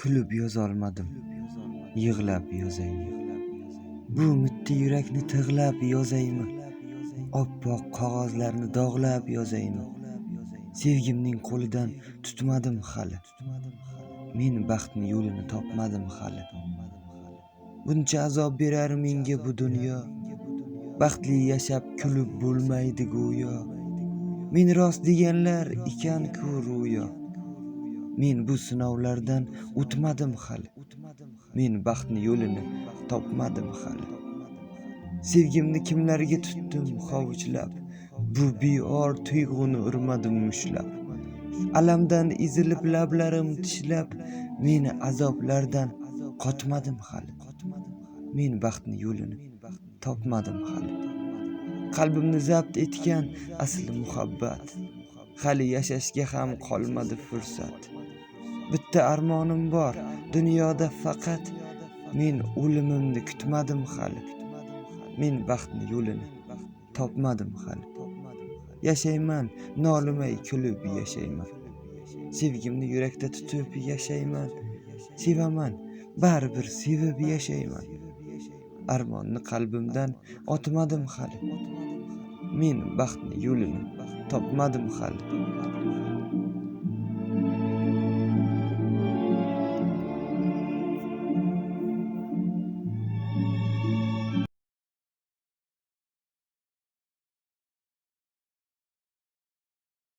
kulib yozolmadim yig'lab yozaymi bu mitti yurakni tig'lab yozaymi oppoq qog'ozlarni dog'lab yozaymi sevgimning qo'lidan tutmadim hali. Men baxtni yo'lini topmadim hali. Buncha azob berar menga bu dunyo. Baxtli yashab kulib bo'lmaydi go'yo. Men rost deganlar ekan-ku ro'yo men bu sinovlardan o'tmadim hali. Men baxtni yo'lini topmadim hali. Sevgimni kimlarga tutdim hovuchlab? Bu beor tuyg'uni urmadim mushlab alamdan ezilib lablarim tishlab men azoblardan qotmadim hali. Men baxtni yo'lini topmadim hali. Qalbimni zabt etgan asl muhabbat. Hali yashashga ham qolmadi fursat. Bitta armonim bor dunyoda faqat men o'limimni kutmadim hali. Men baxtni yo'lini topmadim hali. Yashayman nolimay kulib yashayman. Sevgimni yurakda tutib yashayman. Sevaman baribir sevib yashayman. Armonni qalbimdan otmadim hali. Men baxtni yo'lini topmadim hali.